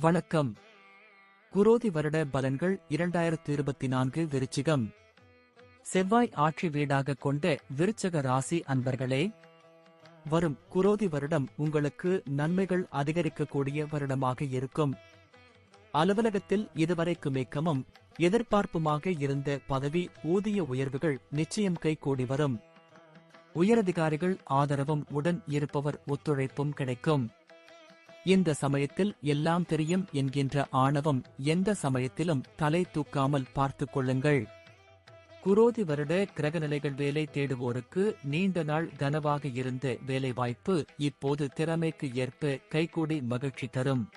வணக்கம். குரோதி வருட பலன்கள் இரண்டாயிரத்து இருபத்தி நான்கு விருச்சிகம். செவ்வாய் ஆட்சி வீடாக கொண்ட விருச்சக ராசி அன்பர்களே வரும் குரோதி வருடம் உங்களுக்கு நன்மைகள் அதிகரிக்கக்கூடிய வருடமாக இருக்கும். அலுவலகத்தில் இதுவரைக்கு மேக்கமும் எதிர்பார்ப்புமாக இருந்த பதவி ஊதிய உயர்வுகள் நிச்சயம் கைகூடி வரும். உயரதிகாரிகள் ஆதரவும் உடன் இருப்பவர் ஒத்துழைப்பும் கிடைக்கும். இந்த சமயத்தில் எல்லாம் தெரியும் என்கின்ற ஆணவம் எந்த சமயத்திலும் தலை தூக்காமல் பார்த்து கொள்ளுங்கள். குரோதி வருட கிரகநிலைகள் வேலை தேடுவோருக்கு நீண்ட நாள் கனவாக இருந்த வேலைவாய்ப்பு இப்போது திறமைக்கு ஏற்ப கைகூடி மகிழ்ச்சி தரும்.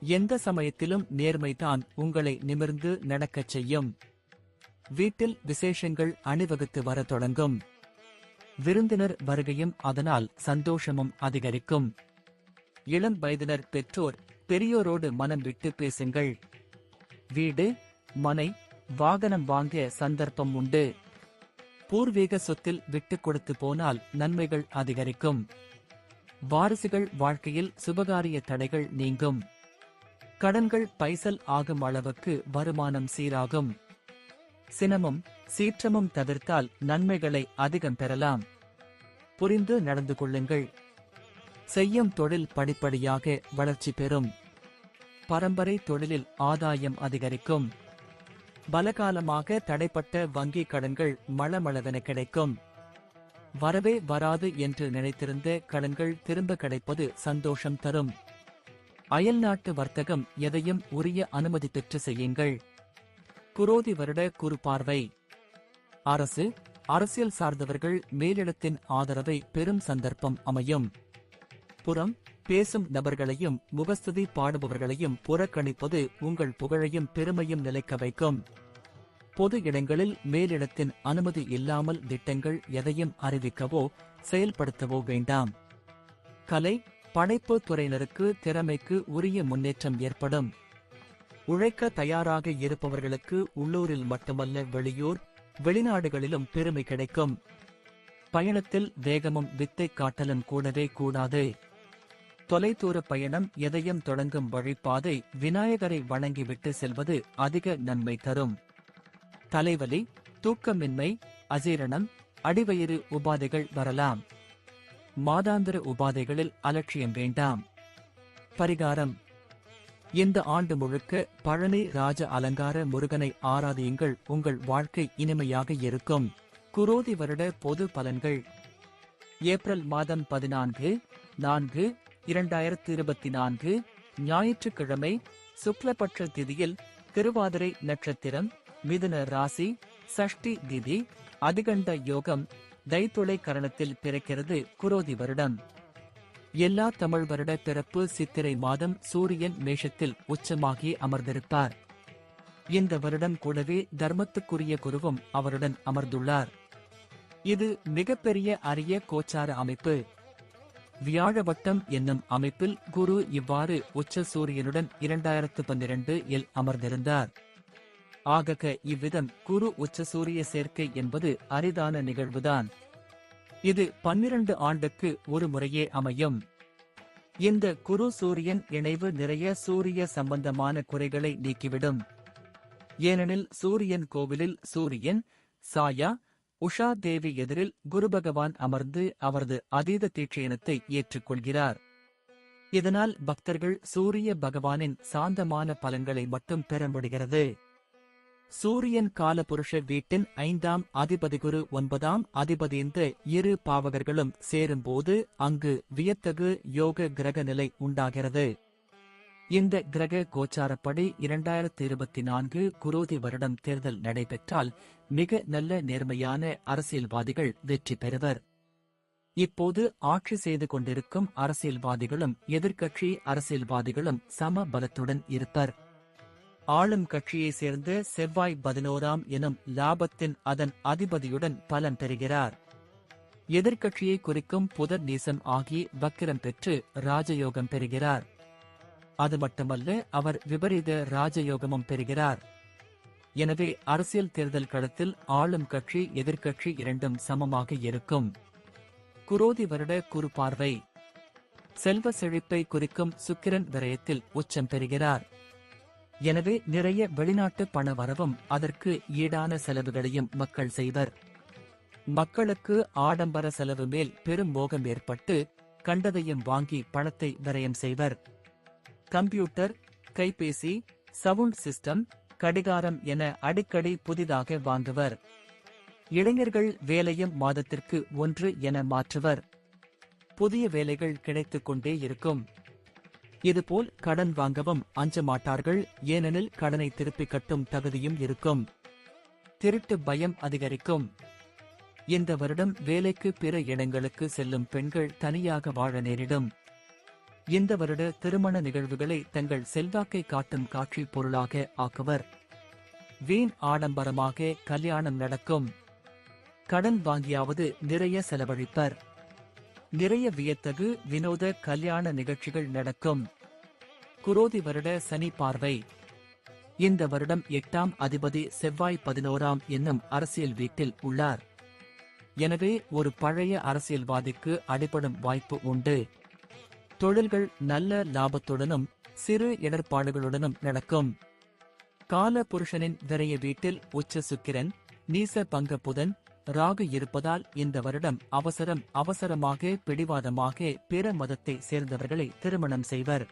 எந்த சமயத்திலும் நேர்மைதான் உங்களை நிமிர்ந்து நடக்கச் செய்யும். வீட்டில் விசேஷங்கள் அணிவகுத்து வரத் தொடங்கும். விருந்தினர் வருகையும் அதனால் சந்தோஷமும் அதிகரிக்கும். இளம் வயதினர் பெற்றோர் பெரியோரோடு மனம் விட்டு பேசுங்கள். வீடு மனை வாகனம் வாங்கிய சந்தர்ப்பம் உண்டு. பூர்வீக சொத்தில் விட்டுக் கொடுத்து போனால் நன்மைகள் அதிகரிக்கும். வாரிசுகள் வாழ்க்கையில் சுபகாரிய தடைகள் நீங்கும். கடன்கள் பைசல் ஆகும் அளவுக்கு வருமானம் சீராகும். சினமும் சீற்றமும் தவிர்த்தால் நன்மைகளை அதிகம் பெறலாம். புரிந்து நடந்து கொள்ளுங்கள். செய்யும் தொழில் படிப்படியாக வளர்ச்சி பெறும். பரம்பரை தொழிலில் ஆதாயம் அதிகரிக்கும். பலகாலமாக தடைப்பட்ட வங்கி கடன்கள் மளமளவென கிடைக்கும். வரவே வராது என்று நினைத்திருந்த கடன்கள் திரும்ப கிடைப்பது சந்தோஷம் தரும். அயல்நாட்டு வர்த்தகம் எதையும் உரிய அனுமதி பெற்று செய்யுங்கள். குரோதி வருட குறுபார்வை அரசு அரசியல் சார்ந்தவர்கள் மேலிடத்தின் ஆதரவை பெரும் சந்தர்ப்பம் அமையும். புறம் பேசும் நபர்களையும் முகஸ்துதி பாடுபவர்களையும் புறக்கணிப்பது உங்கள் புகழையும் பெருமையும் நிலைக்க வைக்கும். பொது இடங்களில் மேலிடத்தின் அனுமதி இல்லாமல் திட்டங்கள் எதையும் அறிவிக்கவோ செயல்படுத்தவோ வேண்டாம். கலை படைப்பு துறையினருக்கு திறமைக்கு உரிய முன்னேற்றம் ஏற்படும். உழைக்க தயாராக இருப்பவர்களுக்கு உள்ளூரில் மட்டுமல்ல வெளியூர் வெளிநாடுகளிலும் பெருமை கிடைக்கும். பயணத்தில் வேகமும் வித்தை காட்டலும் கூடவே கூடாது. தொலைதூர பயணம் எதையும் தொடங்கும் வழிபாதை விநாயகரை வணங்கிவிட்டு செல்வது அதிக நன்மை தரும். தலைவலி தூக்கமின்மை அஜீரணம் அடிவயிறு உபாதைகள் வரலாம். மாதாந்திர உபாதைகளில் அலட்சியம் வேண்டாம். பரிகாரம். இந்த ஆண்டு முழுக்க பழனி ராஜ அலங்கார முருகனை ஆராதியுங்கள். உங்கள் வாழ்க்கை இனிமையாக இருக்கும். குரோதி வருட பொது பலன்கள். ஏப்ரல் மாதம் பதினான்கு நான்கு இரண்டாயிரத்து இருபத்தி நான்கு ஞாயிற்றுக்கிழமை சுக்லபட்ச திதியில் திருவாதிரை நட்சத்திரம் மிதுன ராசி சஷ்டி திதி அதிகண்ட யோகம் தைத்துளை கரணத்தில் பிறக்கிறது குரோதி வருடம். எல்லா தமிழ் வருட பிறப்பு சித்திரை மாதம் சூரியன் மேஷத்தில் உச்சமாகி அமர்ந்திருப்பார். இந்த வருடம் கூடவே தர்மத்துக்குரிய குருவும் அவருடன் அமர்ந்துள்ளார். இது மிகப்பெரிய அரிய கோச்சார அமைப்பு. வியாழவட்டம் என்னும் அமைப்பில் குரு இவ்வாறு உச்ச சூரியனுடன் இரண்டாயிரத்து பன்னிரண்டு இல் அமர்ந்திருந்தார். ஆகக இவ்விதம் குரு உச்ச சூரிய சேர்க்கை என்பது அரிதான நிகழ்வுதான். இது பன்னிரண்டு ஆண்டுக்கு ஒரு முறையே அமையும். இந்த குரு சூரியன் இணைவு நிறைய சூரிய சம்பந்தமான குறைகளை நீக்கிவிடும். ஏனெனில் சூரியன் கோவிலில் சூரியன் சாயா உஷா தேவி எதிரில் குரு பகவான் அமர்ந்து அவரது அதீத தீட்சயனத்தை ஏற்றுக்கொள்கிறார். இதனால் பக்தர்கள் சூரிய பகவானின் சாந்தமான பலன்களை மட்டும் பெற முடிகிறது. சூரியன் காலபுருஷ வீட்டின் ஐந்தாம் அதிபதி குரு ஒன்பதாம் அதிபதி இந்த இரு பாவகர்களும் சேரும்போது அங்கு வியத்தகு யோக கிரக நிலை உண்டாகிறது. இந்த கிரக கோச்சாரப்படி இரண்டாயிரத்தி இருபத்தி நான்கு குரோதி வருடம் தேர்தல் நடைபெற்றால் மிக நல்ல நேர்மையான அரசியல்வாதிகள் வெற்றி பெறுவர். இப்போது ஆட்சி செய்து கொண்டிருக்கும் அரசியல்வாதிகளும் எதிர்க்கட்சி அரசியல்வாதிகளும் சம பலத்துடன் இருப்பர். ஆளும் கட்சியை சேர்ந்த செவ்வாய் பதினோராம் எனும் லாபத்தின் அதன் அதிபதியுடன் பலன் பெறுகிறார். எதிர்க்கட்சியை குறிக்கும் புதர் நீசம் ஆகி வக்கிரம் பெற்று ராஜயோகம் பெறுகிறார். அது மட்டுமல்ல அவர் விபரீத ராஜயோகமும் பெறுகிறார். எனவே அரசியல் தேர்தல் களத்தில் ஆளும் கட்சி எதிர்க்கட்சி இரண்டும் சமமாக இருக்கும். குரோதி வருட குறுபார்வை செல்வ செழிப்பை குறிக்கும் சுக்கிரன் விரயத்தில் உச்சம் பெறுகிறார். எனவே நிறைய வெளிநாட்டு பண வரவும் அதற்கு ஈடான செலவுகளையும் மக்கள் செய்வர். மக்களுக்கு ஆடம்பர செலவு மேல் பெரும் மோகம் ஏற்பட்டு கண்டதையும் வாங்கி பணத்தை விரயம் செய்வர். கம்ப்யூட்டர் கைபேசி சவுண்ட் சிஸ்டம் கடிகாரம் என அடிக்கடி புதிதாக வாங்குவர். இளைஞர்கள் வேலையும் மாதத்திற்கு ஒன்று என மாற்றுவர். புதிய வேலைகள் கிடைத்துக் கொண்டே இருக்கும். இதுபோல் கடன் வாங்கவும் அஞ்ச மாட்டார்கள் ஏனெனில் கடனை திருப்பிக் கட்டும் தகுதியும் இருக்கும். திருட்டு பயம் அதிகரிக்கும். இந்த வருடம் வேலைக்கு பிற இடங்களுக்கு செல்லும் பெண்கள் தனியாக வாழ நேரிடும். இந்த வருட திருமண நிகழ்வுகளை தங்கள் செல்வாக்கை காட்டும் காட்சி பொருளாக ஆக்குவர். வீண் ஆடம்பரமாக கல்யாணம் நடக்கும். கடன் வாங்கியாவது நிறைய செலவழிப்பர். நிறைய வியத்தகு வினோத கல்யாண நிகழ்ச்சிகள் நடக்கும். குரோதி வருட சனி பார்வை. இந்த வருடம் எட்டாம் அதிபதி செவ்வாய் பதினோராம் என்னும் அரசியல் வீட்டில் உள்ளார். எனவே ஒரு பழைய அரசியல்வாதிக்கு அடிபடும் வாய்ப்பு உண்டு. தொழில்கள் நல்ல லாபத்துடனும் சிறு இடர்பாடுகளுடனும் நடக்கும். கால புருஷனின் விரைய வீட்டில் உச்ச சுக்கிரன் நீச பங்க புதன் ராகு இருப்பதால் இந்த வருடம் அவசரம் அவசரமாக பிடிவாதமாக பிற மதத்தை சேர்ந்தவர்களை திருமணம் செய்வர்.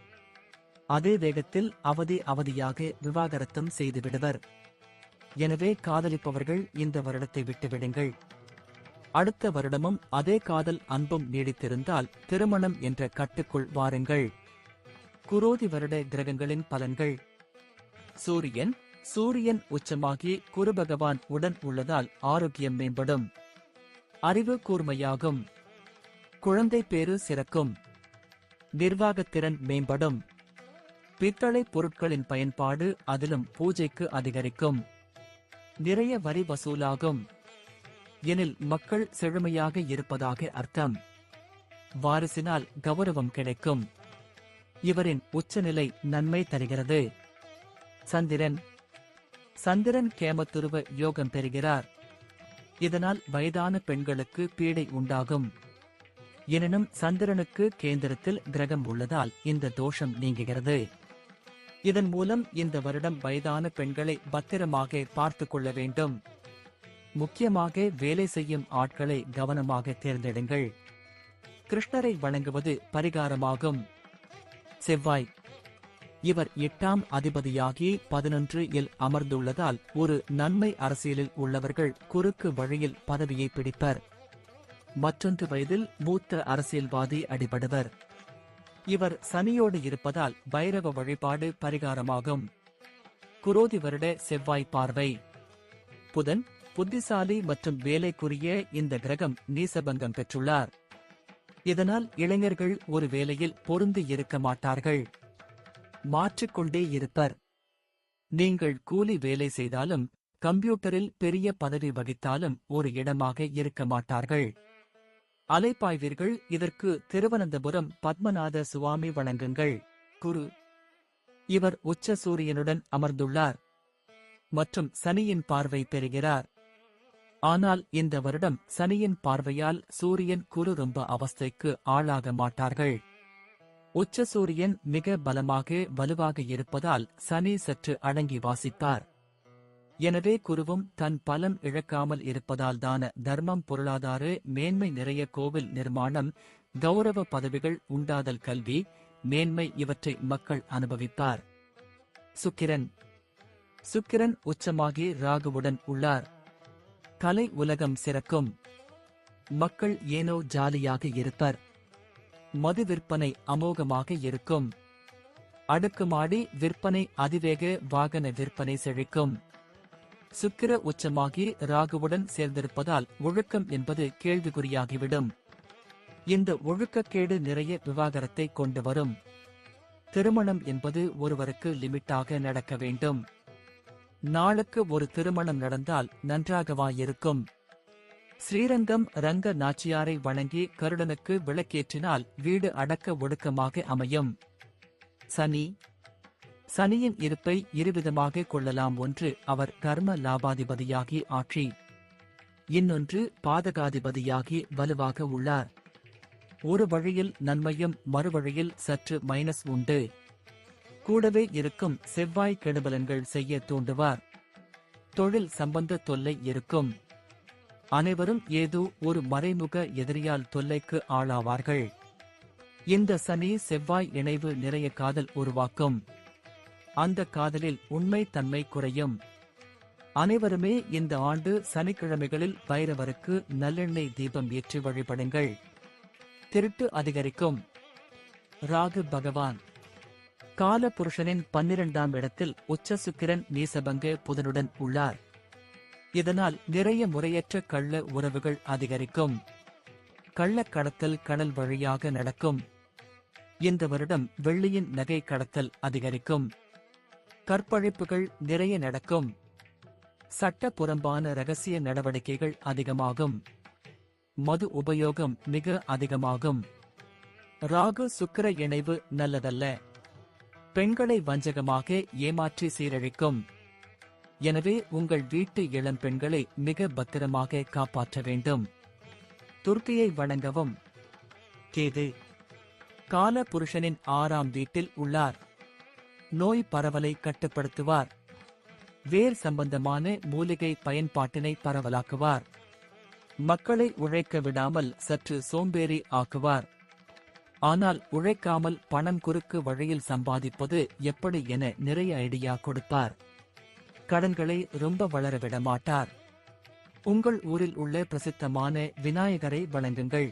அதே வேகத்தில் அவதி அவதியாக விவாகரத்தும் செய்துவிடுவர். எனவே காதலிப்பவர்கள் இந்த வருடத்தை விட்டுவிடுங்கள் அடுத்த வருடமும் அதே காதல் அன்பும் நீடித்திருந்தால் திருமணம் என்ற கட்டுக்குள் வாருங்கள். குரோதி வருட கிரகங்களின் பலன்கள். சூரியன் சூரியன் உச்சமாகி குரு பகவான் உடன் உள்ளதால் ஆரோக்கியம் மேம்படும். அறிவு கூர்மையாகும். குழந்தை பேறு சிறக்கும். நிர்வாகத்திறன் மேம்படும். பித்தளை பொருட்களின் பயன்பாடு அதிலும் பூஜைக்கு அதிகரிக்கும். நிறைய வரி வசூலாகும். எனில் மக்கள் செழுமையாக இருப்பதாக அர்த்தம். வாரிசினால் கௌரவம் கிடைக்கும். இவரின் உச்சநிலை நன்மை தருகிறது. சந்திரன். சந்திரன் கேமத்துருவ யோகம் பெறுகிறார். இதனால் வயதான பெண்களுக்கு பீடை உண்டாகும். எனினும் சந்திரனுக்கு கேந்திரத்தில் கிரகம் உள்ளதால் இந்த தோஷம் நீங்குகிறது. இதன் மூலம் இந்த வருடம் வயதான பெண்களை பத்திரமாக பார்த்துக் கொள்ள வேண்டும். முக்கியமாக வேலை செய்யும் ஆட்களை கவனமாக தேர்ந்தெடுங்கள். கிருஷ்ணரை வணங்குவது பரிகாரமாகும். செவ்வாய். இவர் எட்டாம் அதிபதியாகி பதினொன்று இல் அமர்ந்துள்ளதால் ஒரு நன்மை அரசியலில் உள்ளவர்கள் குறுக்கு வழியில் பதவியை பிடிப்பர். மற்றொன்று வயதில் மூத்த அரசியல்வாதி அடிபடுவர். இவர் சனியோடு இருப்பதால் பைரவ வழிபாடு பரிகாரமாகும். குரோதி வருட செவ்வாய் பார்வை. புதன் புத்திசாலி மற்றும் வேலைக்குரிய இந்த கிரகம் நீசபங்கம் பெற்றுள்ளார். இதனால் இளைஞர்கள் ஒரு வேலையில் பொருந்தி இருக்க மாட்டார்கள். மாற்றிக்கொண்டே இருப்பர். நீங்கள் கூலி வேலை செய்தாலும் கம்ப்யூட்டரில் பெரிய பதவி வகித்தாலும் ஒரு இடமாக இருக்க மாட்டார்கள். அலைப்பாய்வீர்கள் இதற்கு திருவனந்தபுரம் பத்மநாத சுவாமி வணங்குங்கள் குரு. இவர் உச்ச சூரியனுடன் அமர்ந்துள்ளார். மற்றும் சனியின் பார்வை பெறுகிறார். ஆனால் இந்த வருடம் சனியின் பார்வையால் சூரியன் குரு ரொம்ப அவஸ்தைக்கு ஆளாக மாட்டார்கள். உச்ச சூரியன் மிக பலமாக வலுவாக இருப்பதால் சனி சற்று அடங்கி வாசித்தார். எனவே குருவும் தன் பலம் இழக்காமல் இருப்பதால்தான தர்மம் பொருளாதார மேன்மை நிறைய கோவில் நிர்மாணம் கௌரவ பதவிகள் உண்டாதல் கல்வி மேன்மை இவற்றை மக்கள் அனுபவிப்பார் சுக்கிரன். சுக்கிரன் உச்சமாகி ராகுவுடன் உள்ளார். கலை உலகம் சிறக்கும். மக்கள் ஏனோ ஜாலியாக இருப்பர். மது விற்பனை அமோகமாக இருக்கும். அடுக்குமாடி விற்பனை அதிவேக வாகன விற்பனை செழிக்கும். சுக்கிர உச்சமாகி ராகுவுடன் சேர்ந்திருப்பதால் ஒழுக்கம் என்பது கேள்விக்குறியாகிவிடும். இந்த ஒழுக்கக்கேடு நிறைய விவாகரத்தை கொண்டு வரும். திருமணம் என்பது ஒருவருக்கு லிமிட்டாக நடக்க வேண்டும். நாளுக்கு ஒரு திருமணம் நடந்தால் நன்றாகவா இருக்கும்? ஸ்ரீரங்கம் ரங்க நாச்சியாரை வணங்கி கருடனுக்கு விளக்கேற்றினால் வீடு அடக்க ஒடுக்கமாக அமையும். சனி. சனியின் இருப்பை இருவிதமாக கொள்ளலாம் ஒன்று அவர் கர்ம லாபாதிபதியாகி ஆட்சி. இன்னொன்று பாதகாதிபதியாகி வலுவாக உள்ளார். ஒரு வழியில் நன்மையும் மறுவழியில் சற்று மைனஸ் உண்டு. கூடவே இருக்கும் செவ்வாய் கெடுபலன்கள் செய்ய தூண்டுவார். தொழில் சம்பந்த தொல்லை இருக்கும். அனைவரும் ஏதோ ஒரு மறைமுக எதிரியால் தொல்லைக்கு ஆளாவார்கள். இந்த சனி செவ்வாய் இணைவு நிறைய காதல் உருவாக்கும். அந்த காதலில் உண்மை தன்மை குறையும். அனைவருமே இந்த ஆண்டு சனிக்கிழமைகளில் பைரவருக்கு நல்லெண்ணெய் தீபம் ஏற்றி வழிபடுங்கள். திருட்டு அதிகரிக்கும். ராகு பகவான். கால புருஷனின் பன்னிரண்டாம் இடத்தில் உச்ச சுக்கிரன் நீசபங்க புதனுடன் உள்ளார். இதனால் நிறைய முறையற்ற கள்ள உறவுகள் அதிகரிக்கும். கள்ள கடத்தல் கடல் வழியாக நடக்கும். இந்த வருடம் வெள்ளியின் நகை கடத்தல் அதிகரிக்கும். கற்பழிப்புகள் நிறைய நடக்கும். சட்ட புறம்பான ரகசிய நடவடிக்கைகள் அதிகமாகும். மது உபயோகம் மிக அதிகமாகும். ராகு சுக்கிர இணைவு நல்லதல்ல. பெண்களை வஞ்சகமாக ஏமாற்றி சீரழிக்கும். எனவே உங்கள் வீட்டு இளம் பெண்களை மிக பத்திரமாக காப்பாற்ற வேண்டும். துர்க்கையை வணங்கவும். கேது கால புருஷனின் ஆறாம் வீட்டில் உள்ளார். நோய் பரவலை கட்டுப்படுத்துவார். வேர் சம்பந்தமான மூலிகை பயன்பாட்டினை பரவலாக்குவார். மக்களை உழைக்க விடாமல் சற்று சோம்பேறி ஆக்குவார். ஆனால் உழைக்காமல் பணம் குறுக்கு வழியில் சம்பாதிப்பது எப்படி என நிறைய ஐடியா கொடுப்பார். கடன்களை ரொம்ப வளர விட மாட்டார் உங்கள் ஊரில் உள்ள பிரசித்தமான விநாயகரை வழங்குங்கள்